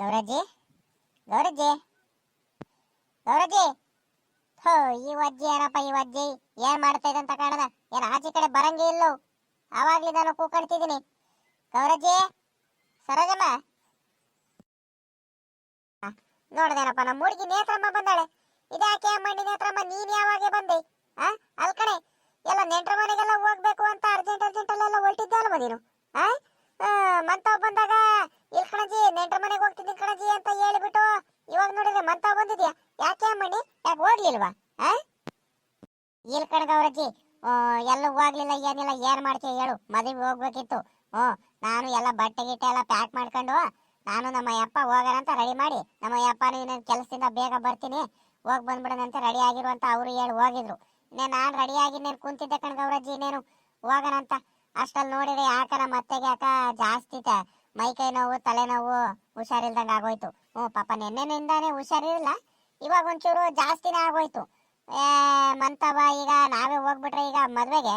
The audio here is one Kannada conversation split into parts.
ಗೌರಜ್ಜಿ? ಗೌರಜ್ಜಿ? ಗೌರಜ್ಜಿ? ಹೋ ಈ ವಜ್ಜಿ ಏನಪ್ಪ, ಈ ವಜ್ಜಿ? ಏನ್ ಮಾಡ್ತಾ ಅಂತ ಕಾಣದ? ಏನ್ ಆಚೆ ಕಡೆ ಬರಂಗೇ ಇಲ್ಲೋ? ಆವಾಗ್ಲಿ ನಾನು ಕೂಕಾಡ್ತಿದ್ದೀನಿ. ಗೌರಜ್ಜಿ? ಸರೋಜಮ್ಮ? ನೋಡ್ದೇನಪ್ಪ, ನಮ್ಮ ಹುಡುಗಿ ನೇತ್ರಮ್ಮ ಬಂದಾಳೆ. ಇದ್ಯಾಕೆ ಅಮ್ಮಣ್ಣಿ ನೇತ್ರಮ್ಮ? ನೀನ್ ಯಾವಾಗ ಬಂದೆ? ಆ ಅಲ್ ಕಡೆ ಎಲ್ಲ ನೆಂಟ್ರ ಮನೆಗೆಲ್ಲ ಹೋಗ್ಬೇಕು ಅಂತ ಅರ್ಜೆಂಟ್ ಅರ್ಜೆಂಟ್ ಅಲ್ಲೆಲ್ಲ ಹೊರಟಿದ್ದೆ ಅಲ್ವ ಆ? ಮಂತಾವ್ ಬಂದಾಗ, ಇಲ್ ಕಣಜಿ, ನೆಂಟ್ರ ಮನೆಗೆ ಹೋಗ್ತಿದ್ದೀನಿ ಕಣಜಿ ಅಂತ ಹೇಳಿಬಿಟ್ಟು ಇವಾಗ ನೋಡಿದ್ರೆ ಮಂತಾವ್ ಬಂದಿದ್ಯಾ? ಯಾಕೆ ಮಣಿ ಯಾಕೆ ಹೋಗ್ಲಿಲ್ವಾ? ಆ ಕಣಗ ಅವರಜ್ಜಿ ಎಲ್ಲ ಹೋಗ್ಲಿಲ್ಲ, ಏನಿಲ್ಲ, ಏನ್ ಮಾಡ್ತೀಯ ಹೇಳು ಮದುವೆ ಹೋಗ್ಬೇಕಿತ್ತು. ಹ್ಞೂ ನಾನು ಎಲ್ಲ ಬಟ್ಟೆ ಗಿಟ್ಟೆ ಎಲ್ಲ ಪ್ಯಾಕ್ ಮಾಡ್ಕೊಂಡು, ನಾನು ನಮ್ಮ ಅಪ್ಪ ಹೋಗೋಣ ಅಂತ ರೆಡಿ ಮಾಡಿ, ನಮ್ಮ ಯಪ್ಪನು ಇನ್ನೊಂದು ಕೆಲಸದಿಂದ ಬೇಗ ಬರ್ತೀನಿ, ಹೋಗಿ ಬಂದ್ಬಿಡೋಣಂತ ರೆಡಿ ಆಗಿರುವಂತ ಅವರು ಹೇಳಿ ಹೋಗಿದ್ರು. ಇನ್ನೇ ನಾನು ರೆಡಿ ಆಗಿ ಇನ್ನೇನು ಕುಂತಿದ್ದೆ ಕಣ್ಗವ್ರಜ್ಜಿ ಇನ್ನೇನು ಹೋಗೋಣ ಅಂತ. ಅಷ್ಟಲ್ಲಿ ನೋಡಿದ್ರೆ ಯಾಕ ನಮ್ಮ ಅತ್ತೆಗೆ ಯಾಕ ಜಾಸ್ತಿ ತ- ಮೈಕೈ ನೋವು ತಲೆನೋವು ಹುಷಾರಿಲ್ದಂಗೆ ಆಗೋಯ್ತು. ಹ್ಞೂ ಪಾಪ ನೆನ್ನೆನಿಂದಾನೇ ಹುಷಾರಿರಲಿಲ್ಲ, ಇವಾಗ ಒಂಚೂರು ಜಾಸ್ತಿನೇ ಆಗೋಯ್ತು. ಏ ಮಂತವ ಈಗ ನಾವೇ ಹೋಗ್ಬಿಟ್ರೆ ಈಗ ಮದುವೆಗೆ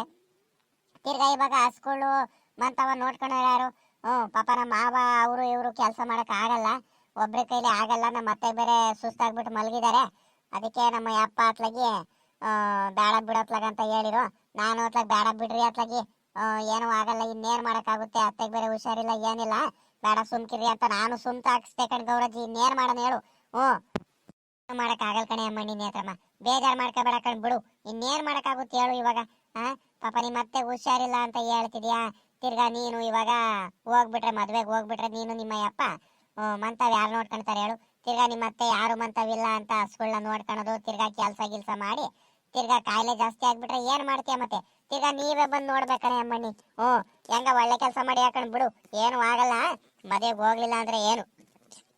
ತಿರ್ಗಾ ಇವಾಗ ಹಸ್ಗಳು ಮಂತವ ನೋಡ್ಕೊಂಡು ಯಾರು ಹ್ಞೂ ಪಾಪ ನಮ್ಮ ಮಾವ, ಅವರು ಇವರು ಕೆಲಸ ಮಾಡೋಕೆ ಆಗಲ್ಲ. ಒಬ್ರ ಕೈಲಿ ಆಗಲ್ಲ ನಮ್ಮ ಅತ್ತೆ ಬೇರೆ ಸುಸ್ತಾಗ್ಬಿಟ್ಟು ಮಲಗಿದ್ದಾರೆ ಅದಕ್ಕೆ ನಮ್ಮ ಅಪ್ಪ ಅತ್ಲಾಗಿ ಬೇಡ ಬಿಡೋತ್ಲಾಗ ಅಂತ ಹೇಳಿರು. ನಾನು ಅತ್ಲಾಗ ಬೇಡ ಬಿಡ್ರಿ ಅತ್ಲಾಗಿ. ಏನೂ ಆಗಲ್ಲ ಇನ್ನೇನ್ ಮಾಡಕ್ಕಾಗುತ್ತೆ, ಅತ್ತೆಗೆ ಬೇರೆ ಹುಷಾರಿಲ್ಲ, ಏನಿಲ್ಲ. ಬೇಡ ಸುಮ್ಕಿರಿ ಅಂತ ನಾನು ಸುಮ್ತ ಹಾಕ್ಸ್ತೆ ಕಣ್ ಗೌರಜ್ಜಿ ಇನ್ನೇನ್ ಮಾಡೋಣ ಹೇಳು. ಹ್ಞೂ. ಮಾಡಕ್ ಆಗಲ್ ಕಣೆ ಅಮ್ಮ, ನಿನ್ನ ಹತ್ರಮ್ಮ. ಬೇಜಾರು ಮಾಡ್ಕೋಬೇಡ ಕಣ್, ಬಿಡು. ಇನ್ನೇನ್ ಮಾಡಕ್ಕಾಗುತ್ತೆ ಹೇಳು ಇವಾಗ. ಆ, ಪಾಪ ನಿಮ್ಮ ಮತ್ತೆ ಹುಷಾರಿಲ್ಲ ಅಂತ ಹೇಳ್ತಿದ್ಯಾ? ತಿರ್ಗಾ ನೀನು ಇವಾಗ ಹೋಗ್ಬಿಟ್ರೆ, ಮದ್ವೆಗೆ ಹೋಗ್ಬಿಟ್ರೆ ನೀನು ನಿಮ್ಮ ಅಪ್ಪ ಮಂತವ್ ಯಾರು ನೋಡ್ಕೊಂತಾರೆ ಹೇಳು. ತಿರ್ಗಾ ನಿಮ್ಮ ಅತ್ತೆ ಯಾರು ಮಂತವಿಲ್ಲ ಅಂತ ಹಸುಗಳನ್ನ ನೋಡ್ಕೊಳೋದು, ತಿರ್ಗಾ ಕೆಲಸ ಗಿಲ್ಸ ಮಾಡಿ, ತಿರ್ಗಾ ಕಾಯಿಲೆ ಜಾಸ್ತಿ ಆಗ್ಬಿಟ್ರೆ ಏನು ಮಾಡ್ತೀಯ ಮತ್ತೆ? ತಿರ್ಗಾ ನೀವೇ ಬಂದು ನೋಡ್ಬೇಕಣೆ ಅಮ್ಮಣ್ಣಿ. ಹ್ಞೂ, ಹೆಂಗ ಒಳ್ಳೆ ಕೆಲಸ ಮಾಡಿ ಹಾಕೊಂಡು ಬಿಡು. ಏನು ಆಗಲ್ಲ. ಮದುವೆಗೆ ಹೋಗ್ಲಿಲ್ಲ ಅಂದ್ರೆ ಏನು?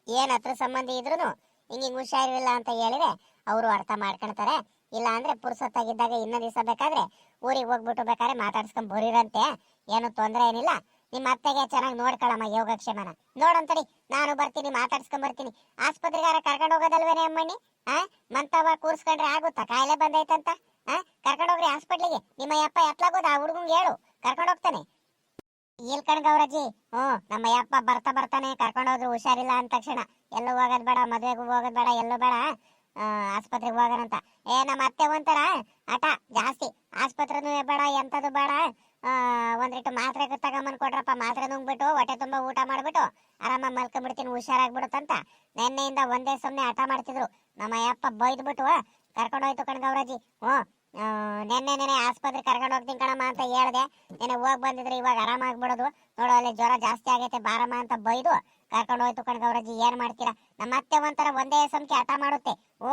ಏನು ಹತ್ರ ಸಂಬಂಧಿ ಇದ್ರು ಹಿಂಗೆ ಹುಷಾರಿಲ್ಲ ಅಂತ ಹೇಳಿದ್ರೆ ಅವರು ಅರ್ಥ ಮಾಡ್ಕೊಳ್ತಾರೆ. ಇಲ್ಲ ಅಂದ್ರೆ ಪುರ್ಸೊತ್ತಾಗಿದ್ದಾಗ ಇನ್ನೊಂದ್ ದಿವಸ ಬೇಕಾದ್ರೆ ಊರಿಗೆ ಹೋಗ್ಬಿಟ್ಟು ಬೇಕಾದ್ರೆ ಮಾತಾಡ್ಸ್ಕೊಂಡ್ ಬರೀರಂತೆ. ಏನು ತೊಂದ್ರೆ ಏನಿಲ್ಲ. ನಿಮ್ಮ ಅತ್ತೆಗೆ ಚೆನ್ನಾಗಿ ನೋಡ್ಕೊಳಮ್ಮ ಯೋಗಕ್ಷೇಮನ. ನೋಡಂತಡಿ ನಾನು ಬರ್ತೀನಿ, ಮಾತಾಡ್ಸ್ಕೊಂಡ್ ಬರ್ತೀನಿ. ಆಸ್ಪತ್ರೆಗಾರ ಕರ್ಕೊಂಡು ಹೋಗೋದಲ್ವೇನೆ ಅಮ್ಮಣ್ಣಿ? ಆ, ಮಂತವ ಕೂರ್ಸ್ಕೊಂಡ್ರೆ ಆಗುತ್ತಾ? ಕಾಯಿಲೆ ಬಂದೈತಂತ? ನಿಮ್ಮ ಯಪ್ಪ ಎತ್ಲಾಗೋದ ಆ ಹುಡುಗಂಗೆ ಹೇಳು, ಕರ್ಕೊಂಡು ಹೋಗ್ತಾನೆ. ಇಲ್ ಕಣ್ ಗೌರಜ್ಜಿ? ಹ್ಞೂ, ನಮ್ಮ ಯಪ್ಪ ಬರ್ತಾ ಬರ್ತಾನೆ, ಕರ್ಕೊಂಡು ಹೋದ್ರು ಹುಷಾರಿಲ್ಲ ಅಂದ ತಕ್ಷಣ. ಎಲ್ಲೂ ಹೋಗೋದ್ ಬೇಡ, ಮದ್ವೆಗೂ ಹೋಗೋದ್ ಬೇಡ, ಎಲ್ಲೂ ಬೇಡ ಆಸ್ಪತ್ರೆಗೆ ಹೋಗೋಣಂತ ಏ, ನಮ್ಮ ಅತ್ತೆ ಒಂಥರ ಆಟ ಜಾಸ್ತಿ. ಆಸ್ಪತ್ರೆನೂ ಬೇಡ, ಎಂಥದ್ದು ಬೇಡ. ಒಂದಿಟ್ಟು ಮಾತ್ರೆ ತಗೊಂಬಂದು ಕೊಟ್ರಪ್ಪ, ಮಾತ್ರೆ ನುಂಗ್ಬಿಟ್ಟು ಹೊಟ್ಟೆ ತುಂಬಾ ಊಟ ಮಾಡ್ಬಿಟ್ಟು ಆರಾಮ ಮಲ್ಕೊಂಡ್ಬಿಡ್ತೀನಿ ಹುಷಾರಾಗ್ಬಿಡುತ್ತಂತ. ನೆನ್ನೆಯಿಂದ ಒಂದೇ ಸಮನೆ ಹಠ ಮಾಡ್ತಿದ್ರು. ನಮ್ಮ ಯಪ್ಪ ಬೈದ್ಬಿಟ್ಟು, ಕರ್ಕೊಂಡು ಹೋಯ್ತು ಕಣ್ ಗೌರಜಿ ಹ್ಞೂ ನೆನ್ನೆ ನೆನೆ ಆಸ್ಪತ್ರೆ ಕರ್ಕೊಂಡು ಹೋಗ್ತೀನಿ ಕಣಮ್ಮ ಅಂತ ಹೇಳ್ದೆ. ನೆನೆ ಹೋಗ್ ಬಂದಿದ್ರೆ, ಇವಾಗ ಆರಾಮಾಗ್ಬಿಡೋದು ನೋಡು, ಅಲ್ಲಿ ಜ್ವರ ಜಾಸ್ತಿ ಆಗೈತೆ, ಬಾರಮ್ಮ ಅಂತ ಬೈದು ಕರ್ಕೊಂಡು ಹೋಯ್ತು ಕಣ್ ಗೌರಜ್ಜಿ, ಏನ್ ಮಾಡ್ತೀರಾ? ನಮ್ಮ ಅತ್ತೆ ಒಂಥರ ಒಂದೇ ಸಂಖ್ಯೆ ಹಠ ಮಾಡುತ್ತೆ. ಓ,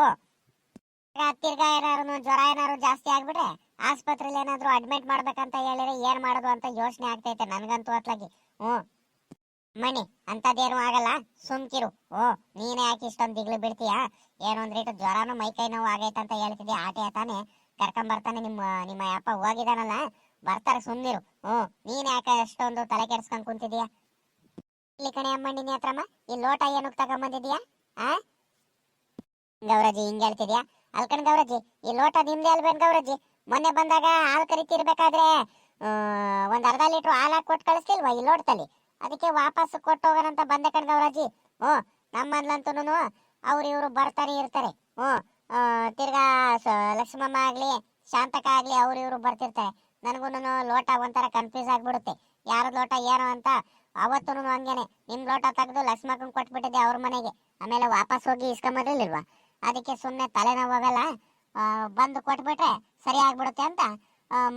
ತಿರ್ಗಾ ಏನಾರು ಜ್ವರ ಏನಾದ್ರು ಜಾಸ್ತಿ ಆಗ್ಬಿಟ್ರೆ ಆಸ್ಪತ್ರೆಲಿ ಏನಾದ್ರು ಅಡ್ಮಿಟ್ ಮಾಡ್ಬೇಕಂತ ಹೇಳಿದ್ರೆ ಏನ್ ಮಾಡೋದು ಅಂತ ಯೋಚನೆ ಆಗ್ತೈತೆ ನನ್ಗಂತೂ ಅತ್ಲಾಗಿ. ಹ್ಞೂ. ಮಣಿ ಅಂತದೇನು ಆಗಲ್ಲ. ಸುಮ್ಕಿರು ಓ, ನೀನೇ ಯಾಕೆ ಇಷ್ಟೊಂದು ದಿಗ್ಲು ಬಿಡ್ತೀಯಾ ಏನು ಅಂದ್ರೆ ರೀತಿ ಜ್ವರನು ಮೈಕೈ ನೋವು ಆಗೈತೆ ಅಂತ ಹೇಳ್ತಿದ್ದೆ ಆಟೆ ತಾನೆ ಕರ್ಕೊಂಡ್ ಬರ್ತಾನೆ ನಿಮ್ಮ ನಿಮ್ಮ ಅಪ್ಪ ಹೋಗಿದಾನಲ್ಲ ಬರ್ತಾರೆ ಸುಮ್ನಿರು. ಹ್ಞೂ, ನೀನ್ ಯಾಕೆ ಅಷ್ಟೊಂದು ತಲೆ ಕೆಡ್ಸ್ಕೊಂಡ್ ಕುಂತಿದ್ಯಾ? ಇಲ್ಲಿ ಕಣೆ ಅಮ್ಮಣ್ಣಿನ ಹತ್ರಮ್ಮ, ಈ ಲೋಟ ಏನಕ್ಕೆ ತಗೊಂಬಂದಿದ್ಯಾ? ಆ? ಗೌರಜ್ಜಿ ಹಿಂಗ್ ಹೇಳ್ತಿದ್ಯಾ? ಅಲ್ಕಣ್ ಗೌರಜ್ಜಿ ಈ ಲೋಟ ನಿಮ್ದೇ ಅಲ್ವೇನ್ ಗೌರಜ್ಜಿ ಮೊನ್ನೆ ಬಂದಾಗ ಹಾಲು ಕರಿತಿರ್ಬೇಕಾದ್ರೆ ಒಂದ್ ಅರ್ಧ ಲೀಟ್ರ್ ಹಾಲು ಹಾಕಿ ಕೊಟ್ಟು ಕಳಿಸ್ತಿಲ್ವಾ ಈ ಲೋಟದಲ್ಲಿ? ಅದಕ್ಕೆ ವಾಪಸ್ ಕೊಟ್ಟು ಹೋಗೋಣಂತ ಬಂದೆ ಕಣ್ ಗೌರಜ್ಜಿ ಹ್ಞೂ ನಮ್ಮನ್ಲಂತೂ ಅವ್ರು ಇವರು ಬರ್ತಾನೆ ಇರ್ತಾರೆ. ಹ್ಞೂ ತಿರ್ಗಾ ಲಕ್ಷ್ಮಮ್ಮ ಆಗಲಿ ಶಾಂತಕ ಆಗಲಿ ಅವ್ರು ಇವರು ಬರ್ತಿರ್ತಾರೆ. ನನಗೂ ಲೋಟ ಒಂಥರ ಕನ್ಫ್ಯೂಸ್ ಆಗಿಬಿಡುತ್ತೆ. ಯಾರ ಲೋಟ, ಏನು ಅಂತ? ಅವತ್ತೂ ಹಂಗೇನೆ. ನಿಮ್ಮ ಲೋಟ ತೆಗೆದು ಲಕ್ಷ್ಮಕ್ಕ ಕೊಟ್ಬಿಟ್ಟಿದ್ದೆ ಅವ್ರ ಮನೆಗೆ. ಆಮೇಲೆ ವಾಪಸ್ ಹೋಗಿ ಇಸ್ಕೊಂಬರ್ಲಿಲ್ವಾ ಅದಕ್ಕೆ ಸುಮ್ಮನೆ ತಲೆನೋವಾಗಲ್ಲ. ಹೋಗಲ್ಲ ಬಂದು ಕೊಟ್ಬಿಟ್ರೆ ಸರಿ ಆಗ್ಬಿಡುತ್ತೆ ಅಂತ.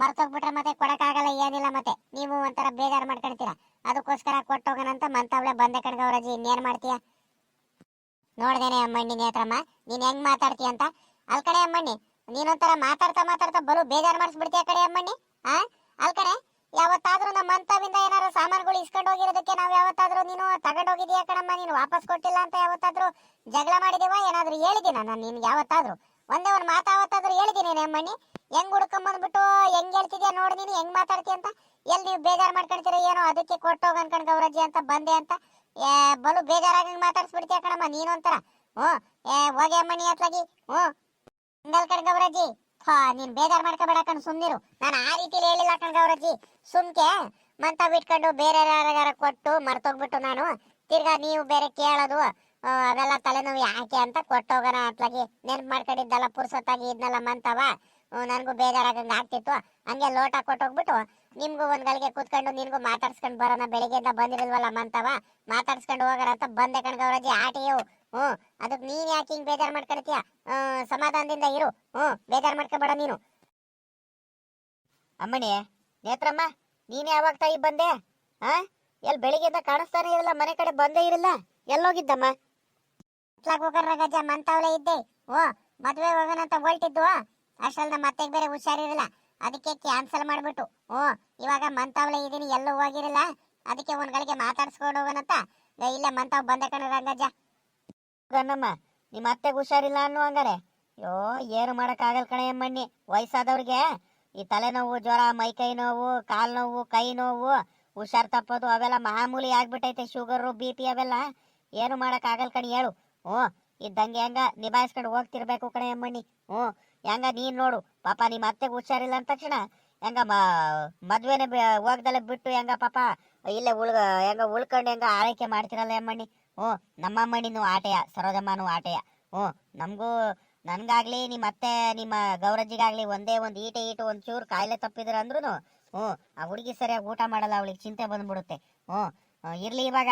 ಮರ್ತೋಗ್ಬಿಟ್ರೆ ಮತ್ತೆ ಕೊಡೋಕ್ಕಾಗಲ್ಲ, ಏನಿಲ್ಲ ಮತ್ತೆ. ನೀವು ಒಂಥರ ಬೇಜಾರು ಮಾಡ್ಕೊಳ್ತೀರಾ? ಅದಕ್ಕೋಸ್ಕರ ಕೊಟ್ಟೋಗೋಣ ಅಂತ ಮಂತವಳೆ ಬಂದೆ ಕಣ್ಗವ್ರಜ್ಜಿ ಇನ್ನೇನ್ ಮಾಡ್ತೀಯ? ನೋಡ್ದೇನೆ ಅಮ್ಮಣ್ಣಿ ನೇತ್ರಮ್ಮ ನೀನ್ ಹೆಂಗ್ ಮಾತಾಡ್ತೀಯ ಅಂತ? ಅಲ್ ಕಡೆ ಅಮ್ಮಣ್ಣಿ, ನೀನೊಂಥರ ಮಾತಾಡ್ತಾ ಮಾತಾಡ್ತಾ ಬಲು ಬೇಜಾರು ಮಾಡಿಸ್ಬಿಡ್ತೀಯ ಕಡೆ ಅಮ್ಮಣ್ಣಿ, ಆ? ಅಲ್ ಕಡೆ ಯಾವತ್ತಾದ್ರೂ ನಮ್ಮ ಮಂತವಿಂದ ಏನಾದ್ರು ಸಾಮಾನುಗಳು ಇಸ್ಕೊಂಡು ಹೋಗಿರೋದಕ್ಕೆ ನಾವು ಯಾವತ್ತಾದ್ರೂ ನೀನು ತಗೊಂಡೋಗಿದೀಯ ಕಣಮ್ಮ, ನೀನು ವಾಪಸ್ ಕೊಟ್ಟಿಲ್ಲ ಅಂತ ಯಾವತ್ತಾದ್ರೂ ಜಗಳ ಮಾಡಿದೀವ? ಏನಾದ್ರೂ ಹೇಳಿದೀನ ನಾನು ನಿನ್ಗೆ ಯಾವತ್ತಾದ್ರೂ? ಒಂದೇ ಒಂದು ಮಾತು ಯಾವತ್ತಾದ್ರೂ ಹೇಳಿದೀನಿ ಅಮ್ಮಣ್ಣಿ? ಹೆಂಗ್ ಹುಡ್ಕೊಂಬಂದ್ಬಿಟ್ಟು ಹೆಂಗ್ ಹೇಳ್ತಿದ್ಯಾ ನೋಡಿ ನೀನು, ಹೆಂಗ್ ಮಾತಾಡ್ತೀಯ ಅಂತ? ಎಲ್ಲಿ ನೀವು ಬೇಜಾರ್ ಮಾಡ್ಕೊಳ್ತೀರ ಏನೋ ಅದಕ್ಕೆ ಕೊಟ್ಟೋಗ ಅನ್ಕೊಂಡ್ ಗೌರಜ್ಜಿ ಅಂತ ಬಂದೆ ಅಂತ. ಏ, ಬಲು ಬೇಜಾರಾಗಂಗ್ ಮಾತಾಡ್ಸ್ಬಿಡ್ತೀಯ ಕಣಮ್ಮ, ನೀನು ಒಂಥರ. ಹ್ಞೂ, ಏ, ಹೋಗೆ ಮಣಿ ಅತ್ಲಾಗಿ ಹ್ಞೂ. ಕಣ್ ಗೌರಜ್ಜಿ. ಹಾ ನೀನ್ ಬೇಜಾರ್ ಮಾಡ್ಕೋಬೇಡ ಕಣ್ ಸುಮ್ನಿರು ನಾನು ಆ ರೀತಿಲಿ ಹೇಳಿಲ್ಲ ಕಣ್ ಗೌರಜ್ಜಿ. ಸುಮ್ಕೆ ಮಂತ ಬಿಟ್ಕೊಂಡು ಬೇರೆ ಯಾರಿಗಾರ ಕೊಟ್ಟು ಮರ್ತೋಗ್ಬಿಟ್ಟು ನಾನು. ತಿರ್ಗಾ ನೀವು ಬೇರೆ ಕೇಳೋದು ಅವೆಲ್ಲ ತಲೆನೋವು ಯಾಕೆ ಅಂತ ಕೊಟ್ಟೋಗೋಣ ಅತ್ಲಾಗಿ ನೆನ್ಪು ಮಾಡ್ಕೊಂಡಿದ್ದಲ್ಲ, ಪುರ್ಸೊತ್ತಾಗಿ ಇದ್ನಲ್ಲ ಮಂತವ. ನನಗೂ ಬೇಜಾರಾಗಂಗೆ ಆಗ್ತಿತ್ತು. ಹಂಗೆ ಲೋಟ ಕೊಟ್ಟೋಗ್ಬಿಟ್ಟು ನಿಮ್ಗೂ ಒಂದ್ ಗಳಿಗೆ ಕೂತ್ಕೊಂಡು ನಿನ್ಗೂ ಮಾತಾಡ್ಸ್ಕೊಂಡು ಬರೋಣ. ಬೆಳಿಗ್ಗೆಯಿಂದ ಬಂದಿರಲ್ವಲ್ಲ ಮಂತವ? ಮಾತಾಡ್ಸ್ಕೊಂಡು ಹೋಗೋಣ ಅಂತ ಬಂದೆ ಕಣ್ ಗೌರಜಿ ಆಟಿಯು. ಹ್ಞೂ ಅದಕ್ಕೆ ನೀನ್ ಯಾಕೆ ಹಿಂಗ್ ಬೇಜಾರ್ ಮಾಡ್ಕೊಳ್ತೀಯ? ಸಮಾಧಾನದಿಂದ ಇರು. ಹ್ಞೂ, ಬೇಜಾರ್ ಮಾಡ್ಕೊಬೇಡ ನೀನು. ಅಮ್ಮಣಿ, ನೇತ್ರಮ್ಮ, ನೀನ್ ಯಾವಾಗ ತಾಯಿ ಬಂದೆ? ಆ ಎಲ್ಲಿ ಬೆಳಿಗ್ಗೆಯಿಂದ ಕಾಣಿಸ್ತಾನೆ ಇರಲ್ಲ, ಮನೆ ಕಡೆ ಬಂದೇ ಇರಲ್ಲ. ಎಲ್ಲೋಗಿದ್ದಮ್ಮ? ಗಜ್ಜ, ಮಂತವ್ಲೆ ಇದ್ದೆ. ಓ ಮದ್ವೆ ಹೋಗೋಣ ಅಂತ ಹೊಲ್ಟಿದ್ವು ಅಷ್ಟಲ್ಲ ನಮ್ಮ ಅತ್ತೆಗೆ ಬೇರೆ ಹುಷಾರಿರಲ್ಲ. ಅದಕ್ಕೆ ಕ್ಯಾನ್ಸಲ್ ಮಾಡ್ಬಿಟ್ಟು. ಓ, ಇವಾಗ ಮಂತಾವ್ಲೆ ಇದೀನಿ, ಎಲ್ಲೂ ಹೋಗಿರಲ್ಲ. ಅದಕ್ಕೆ ಒಂದ್ ಗಳಿಗೆ ಮಾತಾಡ್ಸ್ಕೊಂಡು ಹೋಗೋಣಂತ. ಇಲ್ಲೇ ಮಂತಾವ್ ಬಂದೆ ಕಣ ರಂಗಜ್ಜ. ಗಣ್ಣಮ್ಮ, ನಿಮ್ಮ ಅತ್ತೆಗೆ ಹುಷಾರಿಲ್ಲ ಅನ್ನೋ ಹಂಗಾರೆ. ಅಯ್ಯೋ, ಏನು ಮಾಡೋಕ್ಕಾಗಲ್ಲ ಕಣೆ ಎಮ್ಮಣ್ಣಿ ವಯಸ್ಸಾದವ್ರಿಗೆ. ಈ ತಲೆನೋವು, ಜ್ವರ ಮೈಕೈ ನೋವು, ಕಾಲ್ ನೋವು, ಕೈ ನೋವು, ಹುಷಾರ್ ತಪ್ಪೋದು, ಅವೆಲ್ಲ ಮಾಮೂಲಿ ಆಗ್ಬಿಟ್ಟೈತೆ, ಶುಗರು, ಬಿ ಪಿ ಅವೆಲ್ಲ. ಏನು ಮಾಡೋಕ್ಕಾಗಲ್ಲ ಕಣಿ, ಹೇಳು. ಹ್ಞೂ ಇದ್ದಂಗೆ ಹೆಂಗ ನಿಭಾಯಿಸ್ಕೊಂಡು ಹೋಗ್ತಿರ್ಬೇಕು ಕಣೆ ಅಮ್ಮಣ್ಣಿ. ಹ್ಞೂ ಹೆಂಗ ನೀನ್ ನೋಡು, ಪಾಪ ನಿಮ್ಮ ಅತ್ತೆಗೆ ಹುಷಾರಿಲ್ಲ ಅಂದ ತಕ್ಷಣ ಹೆಂಗ ಮದ್ವೆನೆ ಬೆ- ಹೋಗ್ದಲೆ ಬಿಟ್ಟು ಹೆಂಗ ಪಾಪ ಇಲ್ಲೇ ಉಳ್ಗ, ಹೆಂಗ ಉಳ್ಕೊಂಡು ಹೆಂಗ ಆರೈಕೆ ಮಾಡ್ತಿರಲ್ಲ ಎಮ್ಮಣ್ಣಿ ಹ್ಞೂ, ನಮ್ಮ ಅಮ್ಮಣ್ಣಿನೂ ಆಟೆಯ, ಸರೋಜಮ್ಮನು ಆಟೆಯ. ಹ್ಞೂ, ನಮಗೂ, ನನಗಾಗ್ಲಿ ನಿಮ್ಮ ಅತ್ತೆ, ನಿಮ್ಮ ಗೌರಜ್ಜಿಗಾಗ್ಲಿ ಒಂದೇ ಒಂದು ಈಟೆ, ಈಟು, ಒಂದು ಚೂರು ಕಾಯಿಲೆ ತಪ್ಪಿದ್ರೆ ಅಂದ್ರು ಹ್ಞೂ, ಆ ಹುಡುಗಿ ಸರಿಯಾಗಿ ಊಟ ಮಾಡಲ್ಲ, ಅವಳಿಗೆ ಚಿಂತೆ ಬಂದ್ಬಿಡುತ್ತೆ. ಹ್ಞೂ ಇರಲಿ ಇವಾಗ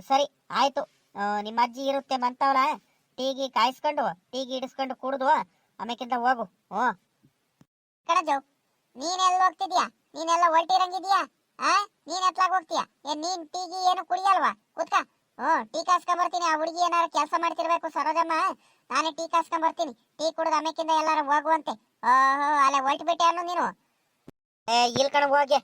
ಸರಿ, ಆಯಿತು. ನಿಮ್ಮ ಅಜ್ಜಿ ಇರುತ್ತೆ ಮಂತವಲ್ಲ ಟೀಗಿ ಕಾಯಿಸ್ಕೊಂಡು ಟೀಗಿ ಇಡಿಸ್ಕೊಂಡು ಕುಡ್ದು ಆಮೇಕಿಂತ ಹೋಗು. ಓ ಕಣಜವ್ ನೀನೆಲ್ಲ ಹೋಗ್ತಿದ್ಯಾ? ನೀನೆಲ್ಲ ಹೊರಟಿರಂಗಿದ್ಯಾ? ಆ? ನೀನ್ ಎತ್ಲಾಗ ಹೋಗ್ತೀಯಾ? ಏನ್ ನೀನ್ ಟೀಗಿ ಏನು ಕುಡಿಯಲ್ವಾ? ಕುತ್ಕ. ಹ್ಮ್ ಟೀ ಕಾಸ್ಕೊಂಬರ್ತೀನಿ. ಆ ಹುಡುಗಿ ಏನಾರ ಕೆಲಸ ಮಾಡ್ತಿರ್ಬೇಕು ಸರೋಜಮ್ಮ? ನಾನೇ ಟೀ ಕಾಸ್ಕೊಂಬರ್ತೀನಿ. ಟೀ ಕುಡಿದ ಆಮೇಕಿಂದ ಎಲ್ಲಾರು ಹೋಗುವಂತೆ. ಓಹೋ, ಅಲ್ಲೇ ಹೊರಟ್ಬಿಟ್ಟೆ ಅನ್ನೋ ನೀನು? ಏ ಹೋಗಿ.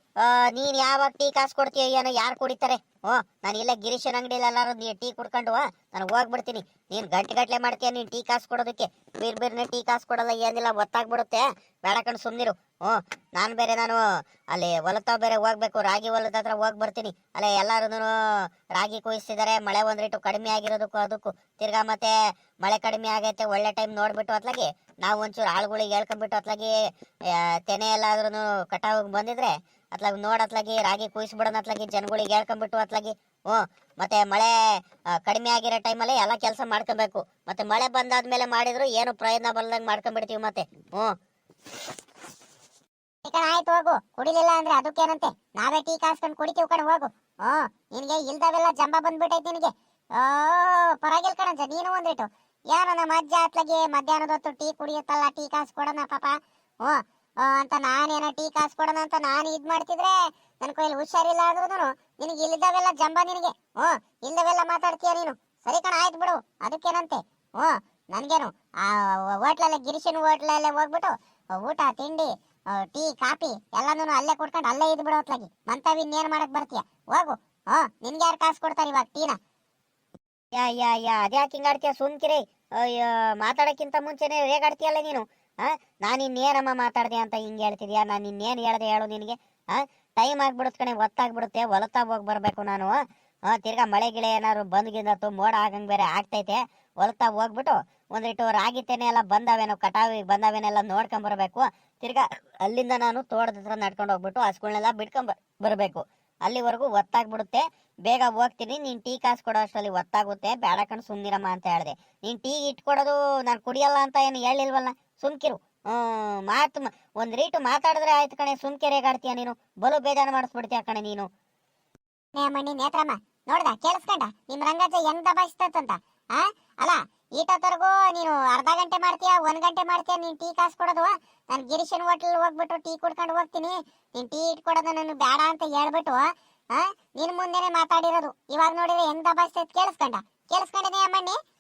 ನೀನ್ ಯಾವಾಗ ಟೀ ಕಾಸ್ ಕೊಡ್ತೀಯ ಏನೋ ಯಾರು ಕುಡಿತಾರೆ? ಹ್ಞೂ, ನಾನು ಇಲ್ಲೇ ಗಿರೀಶನ ಅಂಗಡಿಲಿ ಎಲ್ಲಾರು ನೀ ಟೀ ಕುಡ್ಕೊಂಡು ನಾನು ಹೋಗ್ಬಿಡ್ತೀನಿ. ನೀನು ಗಂಟೆ ಗಟ್ಲೆ ಮಾಡ್ತೀಯ ನೀನು ಟೀ ಕಾಸು ಕೊಡೋದಕ್ಕೆ? ಬೀರ್ ಬೀರ್ನೆ ಟೀ ಕಾಸು ಕೊಡಲ್ಲ, ಏನಿಲ್ಲ, ಗೊತ್ತಾಗ್ಬಿಡುತ್ತೆ. ಬೇಡ ಕಣ್, ಸುಮ್ನಿರು. ಹ್ಞೂ, ನಾನು ಬೇರೆ, ನಾನು ಅಲ್ಲಿ ಹೊಲತಾವ ಬೇರೆ ಹೋಗ್ಬೇಕು, ರಾಗಿ ಹೊಲದ ಹತ್ರ ಹೋಗಿ ಬರ್ತೀನಿ. ಅಲ್ಲೇ ಎಲ್ಲರೂ ರಾಗಿ ಕುಯಿಸ್ತಿದ್ದಾರೆ ಮಳೆ ಒಂದ್ರಿಟ್ಟು ಕಡಿಮೆ ಆಗಿರೋದಕ್ಕೂ ಅದಕ್ಕೂ. ತಿರ್ಗಾ ಮತ್ತೆ ಮಳೆ ಕಡಿಮೆ ಆಗೈತೆ, ಒಳ್ಳೆ ಟೈಮ್ ನೋಡ್ಬಿಟ್ಟು ಅತ್ಲಾಗಿ ನಾವು ಒಂಚೂರು ಆಳುಗಳಿಗೆ ಹೇಳ್ಕೊಂಡ್ಬಿಟ್ಟು ಅತ್ಲಾಗಿ ತೆನೆ ಎಲ್ಲಾದ್ರೂ ಕಟಾವಿಗೆ ಬಂದಿದ್ರೆ ಅತ್ಲಾಗ ನೋಡ್ ಅತ್ಲಾಗಿ, ರಾಗಿ ಕುಯಿಸ್ಬಿಡೋಣ ಅತ್ಲಾಗಿ, ಜನಗಳಿಗೆ ಹೇಳ್ಕೊಂಬಿಟ್ಟು ಅತ್ಲಾಗಿ, ಹ್ಞೂ, ಮತ್ತೆ ಮಳೆ ಕಡಿಮೆ ಆಗಿರೋ ಟೈಮಲ್ಲಿ ಎಲ್ಲ ಕೆಲಸ ಮಾಡ್ಕೊಬೇಕು. ಮತ್ತೆ ಮಳೆ ಬಂದಾದ್ಮೇಲೆ ಮಾಡಿದ್ರು ಏನು ಪ್ರಯೋಜನ ಬಲ್ದಂಗೆ ಮಾಡ್ಕೊಂಡ್ಬಿಡ್ತೀವಿ ಮತ್ತೆ, ಹ್ಞೂ. ಆಯ್ತು ಹೋಗು, ಕುಡಿಲಿಲ್ಲ ಅಂದ್ರೆ ಅದಕ್ಕೇನಂತೆ? ನಾವೇ ಟೀ ಕಾಸ್ಕೊಂಡು ಕುಡಿತೀವಿ ಕಣ, ಹೋಗು. ಹ್ಮ್ ನಿನಗೆ ಇಲ್ದವೆಲ್ಲ ಜಂಬ ಬಂದ್ಬಿಟ್ಟೈತಿ ನಿನಗೆ. ಓ, ಪರವಾಗಿಲ್ಲ ಕಣಜ ನೀನು ಒಂದಿಟ್ಟು. ಏನೋ ನಮ್ಮ ಅಜ್ಜ ಅತ್ಲಾಗೆ ಮಧ್ಯಾಹ್ನದ ಹೊತ್ತು ಟೀ ಕುಡಿಯುತ್ತಲ್ಲ, ಟೀ ಕಾಸು ಕೊಡೋಣ ಪಾಪ. ಹ್ಞೂ ಅಂತ ನಾನೇನೋ ಟೀ ಕಾಸು ಕೊಡೋಣ ಅಂತ ನಾನು ಇದ್ ಮಾಡ್ತಿದ್ರೆ ನನ್ನ ಕೈಯಲ್ಲಿ ಹುಷಾರಿಲ್ಲ ಆದ್ರೂ ನಿನಗೆ ಇಲ್ಲದವೆಲ್ಲ ಜಂಬ ನಿನಗೆ. ಹ್ಞೂ ಇಲ್ಲದವೆಲ್ಲ ಮಾತಾಡ್ತೀಯ ನೀನು? ಸರಿ ಕಣ, ಆಯ್ತು ಬಿಡು. ಅದಕ್ಕೇನಂತೆ? ಹ್ಞೂ ನನಗೇನು, ಆ, ಹೋಟ್ಲಲ್ಲೇ, ಗಿರಿಶನ್ ಹೋಟ್ಲಲ್ಲೇ ಹೋಗ್ಬಿಟ್ಟು ಊಟ, ತಿಂಡಿ ಟೀ, ಕಾಫಿ ಎಲ್ಲಾನು ಅಲ್ಲೇ ಕುಡ್ಕೊಂಡು ಅಲ್ಲೇ ಇದ್ ಬಿಡೋ ಹೊತ್ಲಾಗಿ ಮಂತಾವ್ ಇನ್ನೇನ್ ಮಾಡಕ್ ಬರ್ತೀಯ? ಹೋಗು. ಹ್ಞೂ ನಿನ್ಗೆ ಯಾರು ಕಾಸು ಕೊಡ್ತಾರೆ ಇವಾಗ ಟೀನ? ಯಾ ಯಾ ಯಾ, ಅದ್ಯಾಕೆ ಹಿಂಗಾಡ್ತೀಯ? ಸುಮ್ಕಿರಿ. ಅಯ್ಯೋ, ಮಾತಾಡಕ್ಕಿಂತ ಮುಂಚೆನೆ ಹೇಗಾಡ್ತೀಯಲ್ಲ ನೀನು? ನಾನು ಇನ್ನೇನಮ್ಮ ಮಾತಾಡ್ದೆ ಅಂತ ಹಿಂಗೆ ಹೇಳ್ತಿದ್ಯಾ? ನಾನು ಇನ್ನೇನು ಹೇಳ್ದೆ ಹೇಳು ನಿನಗೆ? ಟೈಮ್ ಆಗ್ಬಿಡುತ್ತೆ ಕಣೆ, ಒತ್ತಾಗ್ಬಿಡುತ್ತೆ ಹೊಲತಾಗ ಹೋಗಿ ಬರಬೇಕು ನಾನು. ತಿರ್ಗಾ ಮಳೆ ಗಿಳೆ ಏನಾದ್ರು ಬಂದ್ಗಿಂದತ್ತು ಮೋಡ ಆಗಂಗೆ ಬೇರೆ ಆಗ್ತೈತೆ. ಹೊಲತಾಗ ಹೋಗ್ಬಿಟ್ಟು ಒಂದಿಟ್ಟು ರಾಗಿ ತೆನೆ ಎಲ್ಲ ಬಂದಾವೇನೋ, ಕಟಾವಿಗೆ ಬಂದಾವೇನೆಲ್ಲ ನೋಡ್ಕೊಂಡ್ ಬರಬೇಕು. ತಿರ್ಗಾ ಅಲ್ಲಿಂದ ನಾನು ತೋಟದ ಹತ್ರ ನಡ್ಕೊಂಡು ಹೋಗ್ಬಿಟ್ಟು ಹಸ್ಗಳನ್ನೆಲ್ಲ ಬಿಡ್ಕೊಂಡ್ ಬರಬೇಕು. ಅಲ್ಲಿವರೆಗೂ ಒತ್ತಾಗ್ಬಿಡುತ್ತೆ. ಬೇಗ ಹೋಗ್ತೀನಿ, ನೀನು ಟೀ ಕಾಸು ಕೊಡೋ ಅಷ್ಟರಲ್ಲಿ ಒತ್ತಾಗುತ್ತೆ. ಬೇಡ ಕಣ್ ಸುಮ್ಮನಿರಮ್ಮ ಅಂತ ಹೇಳಿದೆ. ನೀನು ಟೀ ಇಟ್ಕೊಡೋದು ನಾನು ಕುಡಿಯಲ್ಲ ಅಂತ ಏನು ಹೇಳಿಲ್ವಲ್ಲ? ಸುಮ್ಕಿರು. ಮಾತು ಒಂದ್ ರೀಟು ಮಾತಾಡಿದ್ರೆ ಆಯ್ತು ಕಣೆ ಸುಮ್ಕೆ ರೇಗಾಡ್ತೀಯ ನೀನು? ಬಲು ಬೇಜಾರು ಮಾಡಿಸ್ಬಿಡ್ತೀಯ ಕಣೆ ನೀನು? ಮಣಿ ನೇತ್ರಮ್ಮ ನೋಡ್ದ ಕೇಳಿಸ್ಕೊಂಡ? ನಿಮ್ ರಂಗಜ್ಜ ಹೆಂಗ್ ದಬಾಯಿಸ್ತಂತ ಆ? ಅಲ್ಲ ಈಟತ್ತರ್ಗೂ ನೀನು ಅರ್ಧ ಗಂಟೆ ಮಾಡ್ತೀಯ ಒಂದ್ ಗಂಟೆ ಮಾಡ್ತೀಯ ನೀನ್ ಟೀ ಕಾಸು ಕೊಡೋದು? ನಾನು ಗಿರೀಶನ್ ಹೋಟೆಲ್ ಹೋಗ್ಬಿಟ್ಟು ಟೀ ಕುಡ್ಕೊಂಡು ಹೋಗ್ತೀನಿ. ನೀನ್ ಟೀ ಇಟ್ಕೊಡೋದು ನನಗೆ ಬೇಡ ಅಂತ ಹೇಳ್ಬಿಟ್ಟು ಆ? ನಿನ್ ಮುಂದೆನೆ ಮಾತಾಡಿರೋದು. ಇವಾಗ ನೋಡಿದ್ರೆ ಹೆಂಗ್ ದಬಾಯಿಸ್ತೈತ್ ಕೇಳಿಸ್ಕೊಂಡ? ಕೇಳಿಸ್ಕೊಂಡನೇ ಅಮ್ಮಣ್ಣಿ ಇಲ್ಲಿ